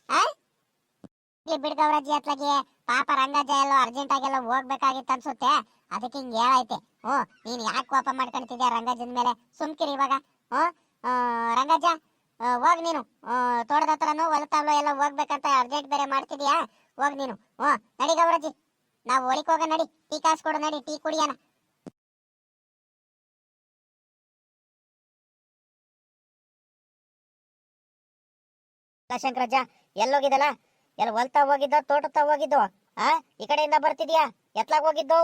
ಬಿಡ್ಗವ್ರಜ್ಜಿ ಹತ್ಲಾಗೆ ಪಾಪ ರಂಗಜ್ಜ ಎಲ್ಲೋ ಅರ್ಜೆಂಟ್ ಆಗೆಲ್ಲ ಹೋಗ್ಬೇಕಾಗಿತ್ತು ಅನ್ಸುತ್ತೆ. ಅದಕ್ಕೆ ಹಿಂಗ್ ಹೇಳೈತೆ ಹ್ಞೂ, ನೀನ್ ಯಾಕೆ ಕೋಪ ಮಾಡ್ಕೊಂತಿದ್ಯಾ ರಂಗಜ್ಜನ ಮೇಲೆ? ಸುಮ್ಕಿರಿ ಇವಾಗ. ರಂಗಜ ರಂಗಜ್ಜ ಹೋಗ್ ನೀನು. ತೋಟದ ಹತ್ರನೂ ಹೊಲತಾವ್ಲು ಎಲ್ಲ ಹೋಗ್ಬೇಕಂತ ಅರ್ಜೆಂಟ್ ಬೇರೆ ಮಾಡ್ತಿದ್ಯಾ? ಹೋಗ್ ನೀನು. ಹ್ಞೂ, ನಡಿ ಗೌರಜ್ಜಿ. ನಾವು ಒಳಿಕ್ ಹೋಗ ನಡಿ. ಟೀ ಕಾಸ್ ಕೊಡು, ನಡಿ. ಟೀ ಕುಡಿಯೋಣ. ಶಂಕರಜ್ಜ ಎಲ್ಲೋಗಿದ್ದಲ್ಲ? ಎಲ್ಲ ಹೊಲ್ತಾ ಹೋಗಿದ್ದೋ ತೋಟತಾ ಹೋಗಿದ್ದೋ ಆ? ಈ ಕಡೆಯಿಂದ ಬರ್ತಿದ್ಯಾ? ಎತ್ಲಾಗ ಹೋಗಿದ್ದೋ?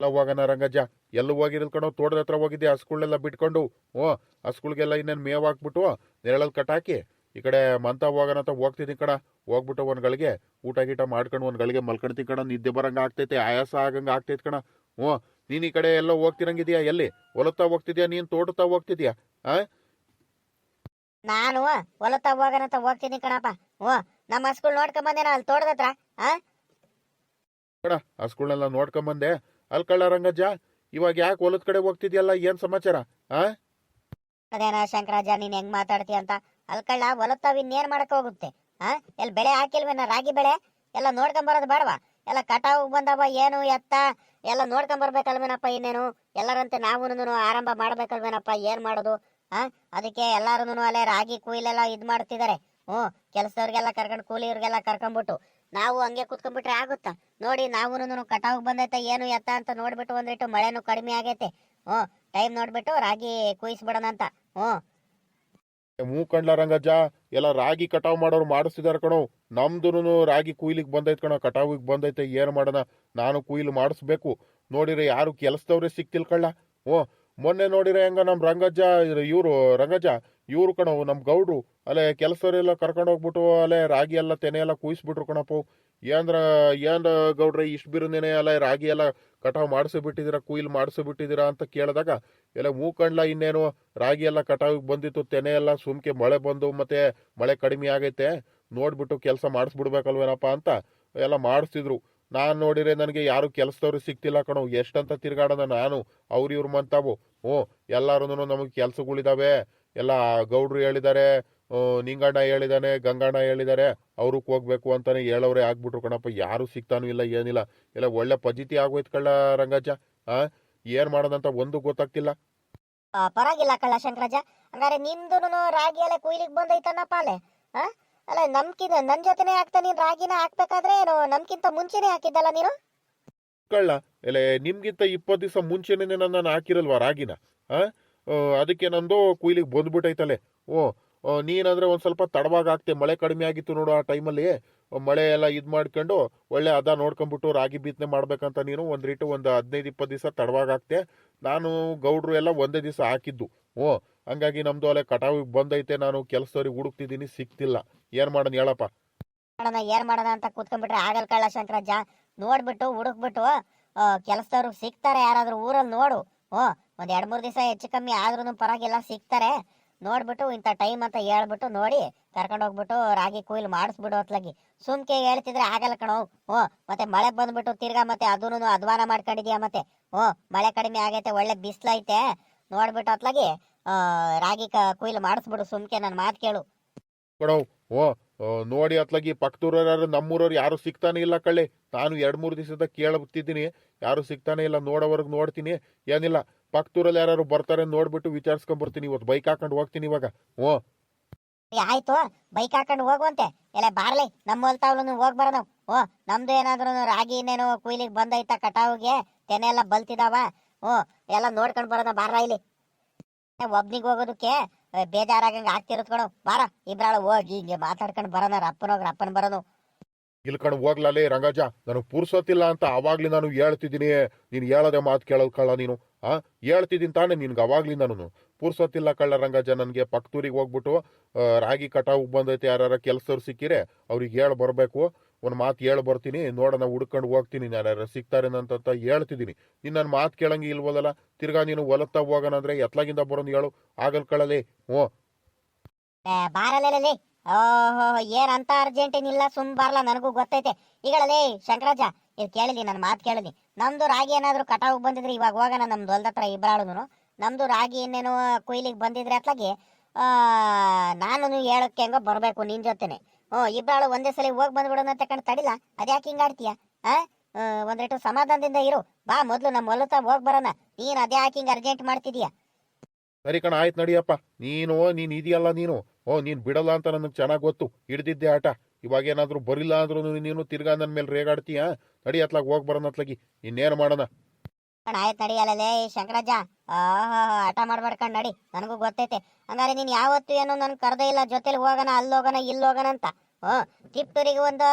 ಎಲ್ಲ ಹೋಗೋಣ ರಂಗಜ್ಜ. ಎಲ್ಲ ಹೋಗಿರೋದ್ ಕಣೋ ತೋಟದ ಹತ್ರ ಹೋಗಿದ್ದೆ ಹಸ್ಗಳ್ನೆಲ್ಲ ಬಿಟ್ಕೊಂಡು. ಓ ಹಸುಗಳಿಗೆಲ್ಲ ಇನ್ನೇನು ಮೇವ್ ಹಾಕ್ಬಿಟ್ಟು ನೆರಳಲ್ಲಿ ಕಟ್ಟಾಕಿ ಈ ಕಡೆ ಮಂತ ಹೋಗೋಣ ಅಂತ ಹೋಗ್ತಿದ್ದೀನಿ ಕಣ ಹೋಗ್ಬಿಟ್ಟು ಒಂದ್ ಗಳಿಗೆ ಊಟ ಗೀಟ ಮಾಡ್ಕೊಂಡು ಒಂದ್ ಗಳಿಗೆ ಮಲ್ಕೊಂಡ್ತೀನಿ ಕಣ. ನಿದ್ದೆ ಬರಂಗ ಆಗ್ತೈತೆ ಆಯಾಸ ಆಗಂಗ ಆಗ್ತೈತೆ ಕಣ. ಹ್ಞೂ ನೀನ್ ಈ ಕಡೆ ಎಲ್ಲ ಹೋಗ್ತಿರಂಗಿದ್ಯಾ? ಎಲ್ಲಿ? ಹೊಲತ್ತಾ ಹೋಗ್ತಿದ್ಯಾ ನೀನ್? ತೋಟತಾ ಹೋಗ್ತಿದ್ಯಾ? ಆ? ನಾನು ಹೊಲತ್ತಾ ಹೋಗೋಣ ಅಂತ ಹೋಗ್ತೀನಿ ಕಣಪ್ಪ. ಹ್ಞೂ ನಮ್ಮ ಹಸ್ಗಳು ನೋಡ್ಕೊಂಡ್ ಬಂದೇನ ಅಲ್ಲಿ ತೋಟದತ್ರ ಆ? ಕಣ ಹಸ್ಗಳನ್ನೆಲ್ಲ ನೋಡ್ಕೊಂಬಂದೆ ಅಲ್ಲಿ ಕಳ್ಳ ರಂಗಜ್ಜ ಇವಾಗ ಯಾಕೆ ಹೊಲದ ಕಡೆ ಹೋಗ್ತಿದ್ಯಲ್ಲ ಏನ್ ಸಮಾಚಾರ ಆ? ಅದೇನ ಶಂಕರಾಜ ನೀನ್ ಹೆಂಗ್ ಮಾತಾಡ್ತೀಯ ಅಂತ ಅಲ್ಕಳ್ಳ ತಾವ್ ಇನ್ನೇನ್ ಮಾಡಕ್ ಹೋಗುತ್ತೆ ಆ? ಎಲ್ಲಿ ಬೆಳೆ ಹಾಕಿಲ್ವೇನ ರಾಗಿ ಬೆಳೆ? ಎಲ್ಲ ನೋಡ್ಕೊಂಬರೋದು ಬೇಡವಾ? ಎಲ್ಲ ಕಟಾವು ಬಂದವ ಏನು ಎತ್ತ? ಎಲ್ಲ ನೋಡ್ಕೊಂಬರ್ಬೇಕಲ್ವೇನಪ್ಪ ಇನ್ನೇನು? ಎಲ್ಲರಂತೆ ನಾವು ಆರಂಭ ಮಾಡ್ಬೇಕಲ್ವೇನಪ್ಪ ಏನ್ ಮಾಡೋದು ಆ? ಅದಕ್ಕೆ ಎಲ್ಲಾರು ಅಲ್ಲೇ ರಾಗಿ ಕುಯ್ಲೆಲ್ಲ ಇದ್ ಮಾಡ್ತಿದಾರೆ. ಹ್ಞೂ, ಕೆಲಸದವ್ರಿಗೆಲ್ಲ ಕರ್ಕೊಂಡು, ಕೂಲಿಯವ್ರಿಗೆಲ್ಲ ಕರ್ಕೊಂಡ್ಬಿಟ್ಟು ನಾವು ಹಂಗೆ ಕುತ್ಕೊಂಡ್ಬಿಟ್ರೆ ಆಗುತ್ತಾ? ನೋಡಿ ನಾವು ಕಟಾವ್ ಬಂದೈತೆ, ಏನು ಎತ್ತ ಅಂತ ನೋಡ್ಬಿಟ್ಟು ಒಂದಿಟ್ಟು ಮಳೆನೂ ಕಡಿಮೆ ಆಗೈತೆ. ಹ್ಞೂ ಟೈಮ್ ನೋಡ್ಬಿಟ್ಟು ರಾಗಿ ಕುಯ್ಸ್ಬಿಡೋಣ ಅಂತ. ಹ್ಞೂ. ಕಂಡ್ಲ ರಂಗಜ್ಜ, ಎಲ್ಲ ರಾಗಿ ಕಟಾವ್ ಮಾಡೋರು ಮಾಡಿಸ್ತಿದಾರ ಕಣೋ. ನಮ್ದು ರಾಗಿ ಕುಯ್ಲಿಕ್ ಬಂದೈತ್ ಕಣೋ ಕಟಾವಿಗೆ ಬಂದೈತೆ, ಏನ್ ಮಾಡೋಣ? ನಾನು ಕುಯ್ಲು ಮಾಡಿಸ್ಬೇಕು. ನೋಡಿರ, ಯಾರು ಕೆಲಸದವ್ರೆ ಸಿಕ್ತಿಲ್ ಕಳ್ಳ ಓ ಮೊನ್ನೆ ನೋಡಿರ ಹೆಂಗ ನಮ್ಮ ರಂಗಜ್ಜ ಇವರು, ರಂಗಜ್ಜ, ಇವ್ರು ಕಣವು ನಮ್ಮ ಗೌಡ್ರು, ಅಲ್ಲೇ ಕೆಲಸದವರೆಲ್ಲ ಕರ್ಕೊಂಡು ಹೋಗ್ಬಿಟ್ಟು, ಅಲ್ಲೇ ರಾಗಿ ಎಲ್ಲ, ತೆನೆ ಎಲ್ಲ ಕುಯ್ಸ್ಬಿಟ್ರು ಕಣಪ್ಪು. ಏನ್ರ ಏನ್ ಗೌಡ್ರೆ, ಇಷ್ಟು ಬಿರುದೇನೆ ಅಲ್ಲ ರಾಗಿ ಎಲ್ಲ ಕಟಾವ್ ಮಾಡಿಸಿ ಬಿಟ್ಟಿದ್ದೀರಾ ಕುಯ್ಲು ಮಾಡ್ಸಿ ಬಿಟ್ಟಿದ್ದೀರಾ ಅಂತ ಕೇಳಿದಾಗ, ಎಲ್ಲ ಮೂಕಂಡ್ಲ ಇನ್ನೇನು, ರಾಗಿ ಎಲ್ಲ ಕಟಾವಿಗೆ ಬಂದಿತ್ತು, ತೆನೆ ಎಲ್ಲ ಸುಮ್ಕೆ ಮಳೆ ಬಂದು, ಮತ್ತೆ ಮಳೆ ಕಡಿಮೆ ಆಗೈತೆ, ನೋಡ್ಬಿಟ್ಟು ಕೆಲಸ ಮಾಡಿಸ್ಬಿಡ್ಬೇಕಲ್ವೇನಪ್ಪ ಅಂತ ಎಲ್ಲ ಮಾಡಿಸ್ತಿದ್ರು ನಾನ್ ನೋಡಿದ್ರೆ ನನಗೆ ಯಾರು ಕೆಲಸದವ್ರು ಸಿಕ್ತಿಲ್ಲ ಕಣೋ. ಎಷ್ಟಂತ ತಿರ್ಗಾಡೋಣ ನಾನು? ಅವ್ರು ಇವ್ರು ಮಂತಾವು. ಹ್ಞೂ ಎಲ್ಲರೂ ನಮಗೆ ಕೆಲ್ಸಗಳಿದಾವೆ. ಎಲ್ಲ ಗೌಡ್ರು ಹೇಳಿದ್ದಾರೆ ನಿಂಗಣ್ಣ ಹೇಳಿದಾನೆ, ಗಂಗಣ್ಣ ಹೇಳಿದ್ದಾರೆ ಅವ್ರಿಗೆ ಹೋಗ್ಬೇಕು ಅಂತಾನೆ ಹೇಳೋರೆ ಆಗ್ಬಿಟ್ರು ಕಣಪ್ಪ. ಯಾರು ಸಿಗ್ತಾನೂ ಇಲ್ಲ, ಏನಿಲ್ಲ. ಎಲ್ಲ ಒಳ್ಳೆ ಪಜಿತಿ ಆಗೋಯ್ತು ಕಳ್ಳ ರಂಗಜ್ಜ, ಆ? ಏನ್ ಮಾಡೋದಂತ ಒಂದು ಗೊತ್ತಾಗ್ತಿಲ್ಲ. ಪರವಾಗಿಲ್ಲ ಕಳ್ಳ ಶಂಕರಾಜ ಹಂಗಾರೆ ನಿಮ್ದು ರಾಗಿ ಎಲ್ಲ ಕುಯ್ಲಿಕ್ ಬಂದೈತನಪ್ಪ ಅಲ್ಲೇ, ಆ? ಅಲ್ಲ ನಮ್ಕಿದ ನನ್ ಜೊತೆನೆ ಹಾಕ್ತಾ ನೀನ್ ರಾಗಿನ ಹಾಕ್ಬೇಕಾದ್ರೆ ಏನು, ನಮ್ಕಿಂತ ಮುಂಚೆನೆ ಹಾಕಿದ್ದಲ್ಲ ನೀನು? ಕಳ್ಳ, ಎಲೆ, ನಿಮ್ಗಿಂತ ಇಪ್ಪತ್ತು ದಿವಸ ಮುಂಚೆನೆ ನಾನು ಹಾಕಿರಲ್ವಾ ರಾಗಿನ ಅದಕ್ಕೆ ನಂದು ಕುಯ್ಲಿಗೆ ಬಂದ್ಬಿಟ್ಟೈತಲೆ ಓ ನೀನಂದ್ರೆ ಒಂದ್ ಸ್ವಲ್ಪ ತಡವಾಗಿ ಹಾಕ್ತೆ, ಮಳೆ ಕಡಿಮೆ ಆಗಿತ್ತು ನೋಡು ಆ ಟೈಮಲ್ಲಿ. ಮಳೆ ಎಲ್ಲ ಇದ್ ಮಾಡ್ಕೊಂಡು ಒಳ್ಳೆ ಅದ ನೋಡ್ಕೊಂಡ್ಬಿಟ್ಟು ರಾಗಿ ಬಿತ್ತನೆ ಮಾಡ್ಬೇಕಂತ ನೀನು ಒಂದ್ ರೀಟು ಒಂದು ಹದಿನೈದು, ಇಪ್ಪತ್ತು ದಿವಸ ತಡವಾಗಿ ಹಾಕ್ತೆ. ನಾನು ಗೌಡ್ರು ಎಲ್ಲ ಒಂದೇ ದಿವಸ ಹಾಕಿದ್ದು. ಓ, ಹಂಗಾಗಿ ನಮ್ದು ಅಲ್ಲೇ ಕಟಾವಿಗೆ ಬಂದೈತೆ, ನಾನು ಕೆಲಸದವ್ರಿಗೆ ಹುಡುಕ್ತಿದ್ದೀನಿ ಸಿಕ್ತಿಲ್ಲ ಏನ್ ಮಾಡೋಣ ಹೇಳಪ್ಪ. ಏನ್ ಮಾಡೋಣ ಅಂತ ಕೂತ್ಕೊಂಡ್ಬಿಟ್ರೆ ಆಗಲ್ ಕಳ್ಳ ಶಂಕರಾಜ ನೋಡ್ಬಿಟ್ಟು, ಹುಡುಕ್ಬಿಟ್ಟು ಕೆಲಸದವ್ರು ಸಿಗ್ತಾರೆ ಯಾರಾದ್ರೂ ಊರಲ್ಲಿ ನೋಡು. ಓ ಒಂದ್ ಎರಡ್ ಮೂರ್ ದಿವಸ ಹೆಚ್ಚು ಕಮ್ಮಿ ಆದ್ರೂ ಪರವಾಗಿಲ್ಲ, ಸಿಗ್ತಾರೆ. ನೋಡ್ಬಿಟ್ಟು ಇಂಥ ಟೈಮ್ ಅಂತ ಹೇಳ್ಬಿಟ್ಟು ನೋಡಿ, ಕರ್ಕೊಂಡು ಹೋಗ್ಬಿಟ್ಟು ರಾಗಿ ಕುಯ್ಲು ಮಾಡಿಸ್ಬಿಡು ಅತ್ಲಾಗಿ. ಸುಮ್ಕೆ ಹೇಳ್ತಿದ್ರೆ ಆಗಲ್ಲ ಕಣೋ. ಓ ಮತ್ತೆ ಮಳೆ ಬಂದ್ಬಿಟ್ಟು ತಿರ್ಗಾ ಮತ್ತೆ ಅದೂನು ಅಧ್ವಾನ ಮಾಡ್ಕೊಂಡಿದ್ಯಾ ಮತ್ತೆ? ಓ ಮಳೆ ಕಡಿಮೆ ಆಗೈತೆ ಒಳ್ಳೆ ಬಿಸ್ಲೈತೆ. ನೋಡ್ಬಿಟ್ಟು ಅತ್ಲಾಗಿ ರಾಗಿ ಕುಯ್ಲು ಮಾಡಿಸ್ಬಿಡು, ಸುಮ್ಕೆ ನನ್ನ ಮಾತು ಕೇಳು. ಕಣವ್ ಓ ನೋಡಿ ಅತ್ಲಾಗಿ ಪಕ್ಕದೂರವ್ರು ನಮ್ಮೂರವ್ರು ಯಾರು ಸಿಗ್ತಾನೆ ಇಲ್ಲ ಕಳ್ಳಿ. ನಾನು ಎರಡು ಮೂರು ದಿವಸದ ಕೇಳಬಿಟ್ಟಿದ್ದೀನಿ. ಯಾರು ಸಿಗ್ತಾನೆ ಇಲ್ಲ, ನೋಡೋವರೆಗೆ ನೋಡ್ತೀನಿ. ಏನಿಲ್ಲ ಪಕ್ಕದೂರಲ್ಲಿ ಯಾರು ಬರ್ತಾರೆ ನೋಡ್ಬಿಟ್ಟು ವಿಚಾರಿಸ್ಕೊಂಡ್ ಬರ್ತೀನಿ ಇವತ್ತು ಬೈಕ್ ಹಾಕೊಂಡು ಹೋಗ್ತೀನಿ ಇವಾಗ. ಓ ಆಯ್ತು, ಬೈಕ್ ಹಾಕೊಂಡು ಹೋಗುವಂತೆ. ಎಲ್ಲ ಬಾರ್ಲಿ, ನಮ್ಮ ಹೊಲ್ತಾವ್ಲು ಹೋಗ್ ಬರೋಣ ಓ ನಮ್ದು ಏನಾದ್ರು ರಾಗಿ ಇನ್ನೇನು ಕುಯ್ಲಿಗೆ ಬಂದೈತ ಕಟಾವಿಗೆ, ತೆನೆ ಎಲ್ಲ ಬಲ್ತಿದಾವ. ಓ ಎಲ್ಲ ನೋಡ್ಕೊಂಡು ಬರೋಣ ಬಾರ ಇಲ್ಲಿ. ಒಬ್ನಿಗೆ ಹೋಗೋದಕ್ಕೆ ಬೇಜಾರಾಗಂಗೆ ಆಗ್ತಿರತ್ ಕಣೋ, ಬಾರ, ಇಬ್ರಾಳು ಹೋಗಿ ಹಿಂಗೆ ಮಾತಾಡ್ಕೊಂಡು ಬರೋಣ ಅಪ್ಪನೋಗ್ರ ಅಪ್ಪನ ಬರೋನು. ಇಲ್ಲಿ ಕಣ ಹೋಗ್ಲಲ್ಲೇ ರಂಗಜ ನನಗೆ ಪುರ್ಸೋತಿಲ್ಲ ಅಂತ ಅವಾಗ್ಲಿ ನಾನು ಹೇಳ್ತಿದ್ದೀನಿ, ನೀನು ಹೇಳೋದೇ ಮಾತು ಕೇಳೋದು ಕಳ್ಳ ನೀನು, ಆ? ಹೇಳ್ತಿದ್ದೀನಿ ತಾನೆ ನಿನ್ಗೆ ಅವಾಗ್ಲಿ ನಾನು ಪುರ್ಸೋತಿಲ್ಲ ಕಳ್ಳ ರಂಗಜ ನನಗೆ ಪಕ್ತೂರಿಗೆ ಹೋಗ್ಬಿಟ್ಟು ರಾಗಿ ಕಟಾವು ಬಂದೈತೆ ಯಾರ ಕೆಲಸದವ್ರು ಸಿಕ್ಕಿರೆ, ಅವ್ರಿಗೆ ಹೇಳಿ ಬರಬೇಕು. ಒಂದು ಮಾತು ಹೇಳಿ ಬರ್ತೀನಿ, ನೋಡೋಣ, ಹುಡ್ಕೊಂಡು ಹೋಗ್ತೀನಿ ಯಾರು ಸಿಗ್ತಾರೆ ಅಂತ ಹೇಳ್ತಿದ್ದೀನಿ. ನೀನು ನನ್ನ ಮಾತು ಕೇಳಂಗೆ ಇಲ್ವಲ್ಲ ತಿರ್ಗಾ ನೀನು ಹೊಲತ್ತ ಹೋಗೋಣ ಅಂದ್ರೆ ಎತ್ಲಾಗಿಂದ ಬರೋದು ಹೇಳು. ಆಗಲ್ ಕಳಲಿ ಓ ಓಹೋ ಏನಂತ ಅರ್ಜೆಂಟ್ ಏನಿಲ್ಲ, ಸುಮ್ ಬರಲ್ಲ ನನಗೂ ಗೊತ್ತೈತೆ. ಈಗಳಲ್ಲೇ ಶಂಕರಾಜ, ಇದು ಕೇಳಿದಿ ನನ್ನ ಮಾತು ಕೇಳಿದಿ ನಮ್ದು ರಾಗಿ ಏನಾದರೂ ಕಟಾವು ಬಂದಿದ್ರೆ ಇವಾಗ ಹೋಗೋಣ ನಮ್ದು ಹೊಲ್ದ ಹತ್ರ ಇಬ್ಬರಾಳುನು ನಮ್ದು ರಾಗಿ ಇನ್ನೇನು ಕೊಯ್ಲಿಗೆ ಬಂದಿದ್ರೆ ಅತ್ಲಾಗಿ ನಾನು ಹೇಳಕ್ಕೆ ಹೆಂಗೋ ಬರಬೇಕು ನಿನ್ನ ಜೊತೆನೆ. ಹ್ಞೂ ಇಬ್ಬಳು ಒಂದೇ ಸಲ ಹೋಗಿ ಬಂದ್ಬಿಡೋಣ ಅಂತ ಕಣ್ ತಡಿಲ್ಲ ಅದ್ಯಾಕೆ ಹಿಂಗಾಡ್ತೀಯ ಆ? ಒಂದ್ರೇಟು ಸಮಾಧಾನದಿಂದ ಇರು. ಬಾ ಮೊದಲು ನಮ್ಮ ಹೊಲತ ಹೋಗ್ ಬರೋಣ. ನೀನ್ ಅದ್ಯಾಕೆ ಹಿಂಗ್ ಅರ್ಜೆಂಟ್ ಮಾಡ್ತಿದೀಯ. ಸರಿ ಕಣ ಆಯ್ತು ನಡಿಯಪ್ಪ. ನೀನು ನೀನ್ ಇದೆಯಲ್ಲ ನೀನು? ಓ ನೀನ್ ಬಿಡಲ್ಲ ಅಂತ ನನಗೆ ಚೆನ್ನಾಗಿ ಗೊತ್ತು. ಹಿಡ್ದಿದ್ದೆ ಆಟ. ಇವಾಗ ಏನಾದ್ರು ಬರಿಲ್ಲ ಅಂದ್ರೂ ನೀನು ತಿರ್ಗಾ ನನ್ನ ಮೇಲೆ ರೇಗಾಡ್ತೀಯ ನಡಿ ಅತ್ಲಾಗ ಹೋಗಿ ಬರೋಣ ಅತ್ಲಾಗಿ. ಇನ್ನೇನು ಮಾಡೋಣ? ಕಣ ಆಯ್ತು ನಡಿಯಲ್ಲೇ ಶಂಕರಾಜ ಆಹಾ ಹಠ ಕಣ್ ನಡಿ. ನನಗೂ ಗೊತ್ತೈತೆ. ಹಂಗಾರೆ ನೀನ್ ಯಾವತ್ತು ಏನು ನನ್ ಕರ್ದೇ ಇಲ್ಲ ಜೊತೆಲಿ ಹೋಗೋಣ ಅಲ್ಲಿ ಹೋಗೋಣ ಇಲ್ಲಿ ಹೋಗೋಣ ಅಂತ. ಹ್ಞೂ. ಟಿಪ್ಟೂರಿಗೆ ಒಂದು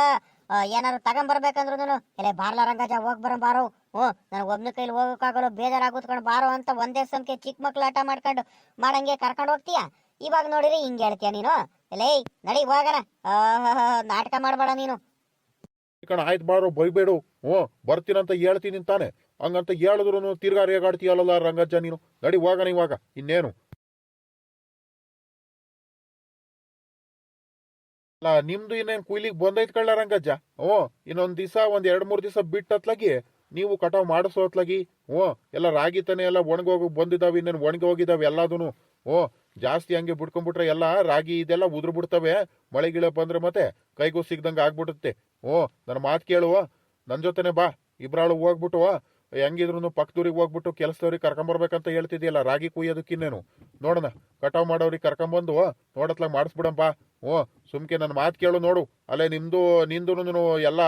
ಆ, ಏನಾದ್ರು ತಗೊಂಬರ್ಬೇಕಂದ್ರೂ ಎಲೆ ಬಾರ್ಲ ರಂಗಜ ಹೋಗ್ ಬರೋ ಬಾರೋ. ಹ್ಞೂ. ನನಗೆ ಒಬ್ನ ಕೈಲಿ ಹೋಗೋಕ್ಕಾಗಲ್ಲ ಬೇಜಾರಾಗುತ್ಕೊಂಡು ಬಾರೋ ಅಂತ ಒಂದೇ ಸಂಖ್ಯೆ ಚಿಕ್ಕ ಮಕ್ಳು ಆಟ ಮಾಡ್ಕೊಂಡು ಮಾಡಂಗೆ ಕರ್ಕೊಂಡು ಹೋಗ್ತೀಯಾ? ಇವಾಗ ನೋಡಿರಿ ಹಿಂಗೆ ಹೇಳ್ತೀಯ ನೀನು? ಲೇ ನಡಿ ಹೋಗೋಣ. ನಾಟಕ ಮಾಡಬೇಡ ನೀನು. ಆಯ್ತು ಬಾರೋ ಬೈಬೇಡು. ಹ್ಞೂ. ಬರ್ತೀನಂತ ಹೇಳ್ತೀನಿ ತಾನೆ ಹಂಗಂತ ಹೇಳಿದ್ರು ತಿರ್ಗಾ ರೇಗಾಡ್ತೀಯಲ್ಲ ರಂಗಜ್ಜ ನೀನು. ನಡಿ ಹೋಗೋಣ ಇವಾಗ. ಇನ್ನೇನು? ಅಲ್ಲ, ನಿಮ್ದು ಇನ್ನೇನು ಕುಯ್ಲಿಗೆ ಬಂದೈತ್ ಕಳ್ಳ ರಂಗಜ್ಜ? ಓ ಇನ್ನೊಂದ್ ದಿವಸ, ಒಂದ್ ಎರಡ್ ಮೂರ್ ದಿವಸ ಬಿಟ್ಟತ್ಲಾಗಿ, ನೀವು ಕಟಾವ್ ಮಾಡಿಸೋ ಓ ಎಲ್ಲ ರಾಗಿ ತಾನೆ ಎಲ್ಲ ಒಣಗೋಗಿ ಬಂದಿದಾವೆ, ಇನ್ನೇನು ಒಣಗಿ ಹೋಗಿದಾವೆ ಎಲ್ಲದೂನು. ಓ ಜಾಸ್ತಿ ಹಂಗೆ ಬಿಟ್ಕೊಂಡ್ಬಿಟ್ರೆ ಎಲ್ಲ ರಾಗಿ ಇದೆಲ್ಲ ಉದ್ರು ಬಿಡ್ತವೆ, ಮಳೆ ಗಿಳೆ ಬಂದ್ರೆ ಮತ್ತೆ ಕೈಗೂ ಸಿಗ್ದಂಗೆ ಆಗ್ಬಿಡುತ್ತೆ. ಓ ನನ್ನ ಮಾತು ಕೇಳುವ ನನ್ನ ಜೊತೆನೆ ಬಾ, ಇಬ್ರಾಳು ಹೋಗ್ಬಿಟ್ಟು ಹೆಂಗಿದ್ರು ಪಕ್ಕದೂರಿಗೆ ಹೋಗ್ಬಿಟ್ಟು ಕೆಲಸದವ್ರಿಗೆ ಕರ್ಕೊಂಬರ್ಬೇಕಂತ ಹೇಳ್ತಿದ್ಯಲ್ಲ, ರಾಗಿ ಕುಯ್ಯೋದಕ್ಕಿನ್ನೇನು ನೋಡೋಣ, ಕಟಾವ್ ಮಾಡೋರಿಗೆ ಕರ್ಕೊಂಬಂದು ನೋಡತ್ಲಾಗ ಮಾಡಿಸ್ಬಿಡಂಪ. ಓ ಹ್ಞೂ, ಸುಮ್ಕೆ ನನ್ನ ಮಾತು ಕೇಳು ನೋಡು. ಅಲ್ಲೇ ನಿಮ್ದು ನಿಂದು ಎಲ್ಲ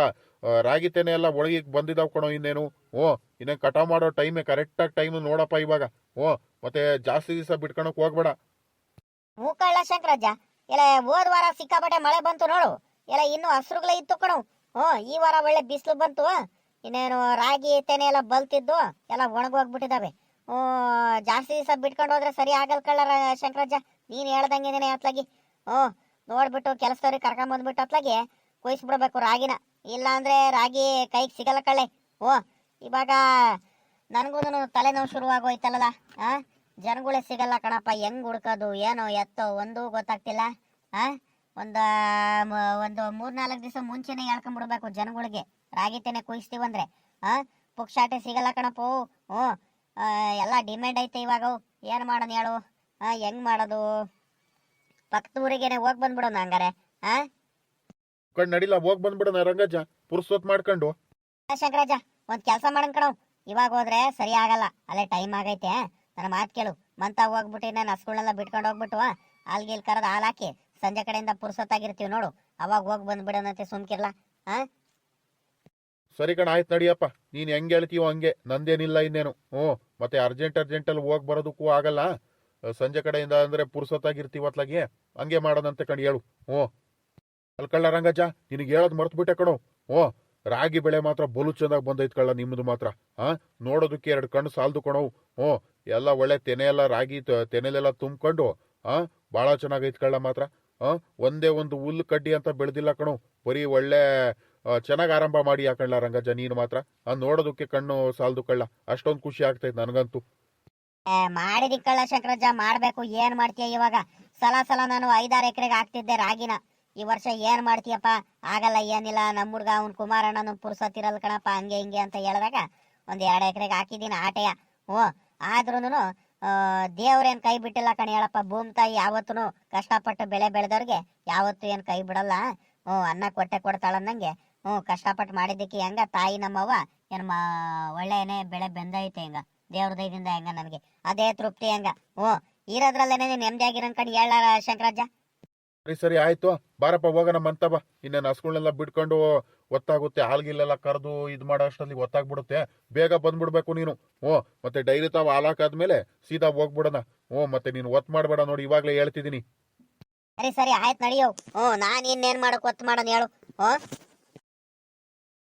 ರಾಗಿ ತೆನೆ ಎಲ್ಲ ಒಳಗೆ ಬಂದಿದ್ದಾವೆ ಕಣೋ ಇನ್ನೇನು? ಓ ಇನ್ನೇನು ಕಟಾವ್ ಮಾಡೋ ಟೈಮೇ, ಕರೆಕ್ಟಾಗಿ ಟೈಮ್ ನೋಡಪ್ಪ ಇವಾಗ. ಓ ಮತ್ತೆ ಜಾಸ್ತಿ ದಿವಸ ಬಿಟ್ಕೊಳಕ್ ಹೋಗ್ಬೇಡ. ಮೂಕಳ್ಳ ಶಂಕರಜ್ಜ. ಎಲ್ಲ ಹೋದ ವಾರ ಸಿಕ್ಕಾಪಟ್ಟೆ ಮಳೆ ಬಂತು ನೋಡು. ಎಲ್ಲ ಇನ್ನೂ ಹಸ್ರುಗಳೇ ಇತ್ತು ಕಣೋ. ಹ್ಞೂ, ಈ ವಾರ ಒಳ್ಳೆ ಬಿಸಿಲು ಬಂತು. ಇನ್ನೇನು ರಾಗಿ, ತೆನೆ ಎಲ್ಲ ಬಲ್ತಿದ್ದು ಎಲ್ಲ ಒಣಗೋಗ್ಬಿಟ್ಟಿದಾವೆ. ಓ ಜಾಸ್ತಿ ದಿವಸ ಬಿಟ್ಕೊಂಡು ಹೋದ್ರೆ ಸರಿ ಆಗಲ್ ಕಳ್ಳ ರ- ಶಂಕರಜ್ಜ. ನೀನು ಹೇಳ್ದಂಗೆನೆ ಅತ್ಲಾಗಿ. ಹ್ಞೂ, ನೋಡ್ಬಿಟ್ಟು ಕೆಲಸದವ್ರಿಗೆ ಕರ್ಕೊಂಬಂದ್ಬಿಟ್ಟು ಅತ್ಲಾಗಿ ಕೊಯ್ಸ್ಬಿಡ್ಬೇಕು ರಾಗಿನ. ಇಲ್ಲ ರಾಗಿ ಕೈಗೆ ಸಿಗಲ್ಲ ಕಳ್ಳೆ. ಓ ಇವಾಗ ನನಗೂ ತಲೆನೋವು ಶುರುವಾಗೋಯ್ತಲ್ಲ ಆ, ಜನಗಳೇ ಸಿಗಲ್ಲ ಕಣಪ್ಪ, ಹೆಂಗ್ ಹುಡ್ಕೋದು, ಏನೋ ಎತ್ತೋ, ಒಂದೂ ಗೊತ್ತಾಗ್ತಿಲ್ಲ. ಆ, ಒಂದು ಒಂದು ಮೂರ್ನಾಲ್ಕು ದಿವಸ ಮುಂಚೆನೆ ಹೇಳ್ಕೊಂಡ್ಬಿಡ್ಬೇಕು ಜನಗಳಿಗೆ. ರಾಗಿ ತೆನೆ ಕುಯಿಸ್ತೀವಂದ್ರೆ ಆ? ಪುಕ್ಷಾಟೆ ಸಿಗಲ್ಲ ಕಣಪ್ಪ. ಹ್ಞೂ. ಆ, ಎಲ್ಲ ಡಿಮ್ಯಾಂಡ್ ಐತೆ ಇವಾಗ. ಏನು ಮಾಡೋಣ ಹೇಳು? ಆ ಹೆಂಗ್ ಮಾಡೋದು? ಪಕ್ಕದ ಊರಿಗೇನೆ ಹೋಗಿ ಬಂದ್ಬಿಡೋಣ ಹಂಗಾರೆ ಆ? ಕಣ್ ನಡಿಲ್ಲ ಹೋಗ್ ಬಂದ್ಬಿಡೋಣ ರಂಗಜ್ಜ. ಪುರ್ಸೊತ್ ಮಾಡ್ಕೊಂಡು. ಶಂಕರಾಜ ಒಂದ್ ಕೆಲಸ ಮಾಡೋಣ ಕಣವು ಇವಾಗ ಹೋದ್ರೆ ಸರಿ ಆಗಲ್ಲ. ಅಲ್ಲೇ ಟೈಮ್ ಆಗೈತೆ. ನನ್ನ ಮಾತು ಕೇಳು. ಮಂತ ಹೋಗ್ಬಿಟ್ಟು ನಾನು ಹಸ್ಗಳನ್ನೆಲ್ಲ ಬಿಟ್ಕೊಂಡು ಹೋಗ್ಬಿಟ್ಟು ಹಾಲ್ಗಿಲ್ ಕರೆದು ಹಾಲು ಹಾಕಿ ಸಂಜೆ ಕಡೆಯಿಂದ ಪುರ್ಸೊತ್ತಾಗಿರ್ತೀವಿ ನೋಡು. ಅವಾಗ ಹೋಗಿ ಬಂದ್ಬಿಡೋಣಂತೆ ಸುಮ್ಕಿರ್ಲ ಸರಿ ಕಣ, ಆಯ್ತು ನಡಿಯಪ್ಪ. ನೀನು ಹೆಂಗೆ ಹೇಳ್ತೀಯೋ ಹಂಗೆ. ನಂದೇನಿಲ್ಲ ಇನ್ನೇನು. ಹ್ಞೂ, ಮತ್ತೆ ಅರ್ಜೆಂಟ್ ಅರ್ಜೆಂಟಲ್ಲಿ ಹೋಗಿ ಬರೋದಕ್ಕೂ ಆಗಲ್ಲ. ಸಂಜೆ ಕಡೆಯಿಂದ ಅಂದರೆ ಪುರ್ಸೊತ್ತಾಗಿರ್ತೀವಿ ಅತ್ಲಾಗೆ? ಹಂಗೆ ಮಾಡೋದಂತೆ ಕಣ್, ಹೇಳು. ಹ್ಞೂ. ಅಲ್ಕಳ್ಳ ರಂಗಜ್ಜ, ನಿನಗೆ ಹೇಳೋದು ಮರ್ತ್ಬಿಟ್ಟೆ ಕಣೋ. ಹ್ಞೂ, ರಾಗಿ ಬೆಳೆ ಮಾತ್ರ ಬಲು ಚೆನ್ನಾಗಿ ಬಂದೈತ್ ಕಳ್ಳ ನಿಮ್ಮದು ಮಾತ್ರ. ಹಾಂ, ನೋಡೋದಕ್ಕೆ ಎರಡು ಕಣ್ಣು ಸಾಲದು ಕಣವು ಹ್ಞೂ, ಎಲ್ಲ ಒಳ್ಳೆ ತೆನೆ ಎಲ್ಲ ರಾಗಿ ತೆನೆಲೆಲ್ಲ ತುಂಬ್ಕೊಂಡು, ಹಾಂ ಭಾಳ ಚೆನ್ನಾಗೈತ್ ಕಳ್ಳ ಮಾತ್ರ. ಹಾಂ, ಒಂದೇ ಒಂದು ಹುಲ್ಲು ಕಡ್ಡಿ ಅಂತ ಬೆಳೆದಿಲ್ಲ ಕಣೋ. ಬರೀ ಒಳ್ಳೆ ಚೆನ್ನಾಗಿ ಆರಂಭ ಮಾಡಿ ಯಾಕಳ್ಳ ರಂಗಜ್ಜ, ನೀನು ಮಾತ್ರ. ಆ, ನೋಡೋದಕ್ಕೆ ಕಣ್ಣು ಸಾಲದು ಕಳ್ಳ. ಅಷ್ಟೊಂದು ಖುಷಿ ಆಗ್ತೈತೆ ನನಗಂತೂ. ಮಾಡಿದಿ ಕಳ್ಳ ಶಂಕರಜ್ಜ, ಮಾಡ್ಬೇಕು. ಏನ್ ಮಾಡ್ತೀಯ ಇವಾಗ? ಸಲ ಸಲ ನಾನು ಐದಾರು ಎಕರೆಗೆ ಹಾಕ್ತಿದ್ದೆ ರಾಗಿನ. ಈ ವರ್ಷ ಏನ್ ಮಾಡ್ತೀಯಪ್ಪ? ಆಗಲ್ಲ, ಏನಿಲ್ಲ. ನಮ್ಮ ಹುಡ್ಗ, ಅವ್ನ್ ಕುಮಾರಣ್ಣನ ಪುರ್ಸತ್ತಿರಲ್ ಕಣಪ್ಪ, ಹಂಗೆ ಹಿಂಗೆ ಅಂತ ಹೇಳಿದಾಗ ಒಂದ್ ಎರಡು ಎಕರೆಗೆ ಹಾಕಿದ್ದೀನಿ ಆಟೆಯ. ಹ್ಞೂ. ಆದ್ರೂನು ದೇವ್ರೇನ್ ಕೈ ಬಿಟ್ಟಿಲ್ಲ ಕಣ ಹೇಳಪ್ಪ. ಭೂಮಿ ತಾಯಿ ಯಾವತ್ತೂ ಕಷ್ಟಪಟ್ಟು ಬೆಳೆ ಬೆಳೆದವ್ರಿಗೆ ಯಾವತ್ತೂ ಏನ್ ಕೈ ಬಿಡಲ್ಲ. ಹ್ಞೂ, ಅನ್ನ ಕೊಟ್ಟೆ ಕೊಡ್ತಾಳಂದಂಗೆ. ಹ್ಞೂ ಕಷ್ಟಪಟ್ಟು ಮಾಡಿದ್ದಕ್ಕೆ ಹೆಂಗ? ತಾಯಿ ನಮ್ಮವ್ವ ಏನ್ ಮಾ ಒಳ್ಳೆನೆ ಬೆಳೆ ಬೆಂದೈತೆ ಹೆಂಗ? ದೇವ್ರ ದಯದಿಂದ ಹೆಂಗ ನನಗೆ ಅದೇ ತೃಪ್ತಿ ಹೆಂಗ? ಹ್ಞೂ ಇರೋದ್ರಲ್ಲೇನೆ ನೆಮ್ಮದಿಯಾಗಿರೋನ್ ಕಣ್ ಹೇಳ ಶಂಕರಾಜ ಸರಿ ಸರಿ ಆಯ್ತು. ಬಾರಪ್ಪ ಹೋಗೋಣ ಮಂತ ಬಾ. ಇನ್ನೇನು ಹಸುಗಳನ್ನೆಲ್ಲ ಬಿಟ್ಕೊಂಡು ಒತ್ತಾಗುತ್ತೆ. ಹಾಲ್ಗಿಲ್ಲೆಲ್ಲ ಕರೆದು ಇದು ಮಾಡೋ ಅಷ್ಟರಲ್ಲಿ ಒತ್ತಾಗ್ಬಿಡುತ್ತೆ. ಬೇಗ ಬಂದ್ಬಿಡ್ಬೇಕು ನೀನು. ಓ ಮತ್ತೆ ಡೈರಿ ತಾವು ಹಾಲಾಕಾದ್ಮೇಲೆ ಸೀದಾ ಹೋಗ್ಬಿಡೋಣ. ಓ ಮತ್ತೆ ನೀನು ಒತ್ತು ಮಾಡಬೇಡ ನೋಡಿ ಇವಾಗಲೇ ಹೇಳ್ತಿದ್ದೀನಿ. ಸರಿ ಸರಿ ಆಯ್ತು ನಡೆಯೋ. ಹ್ಞೂ ನಾನು ಇನ್ನೇನು ಮಾಡಕ್ ಒತ್ತು ಮಾಡೋಣ ಹೇಳು. ಹ್ಞೂ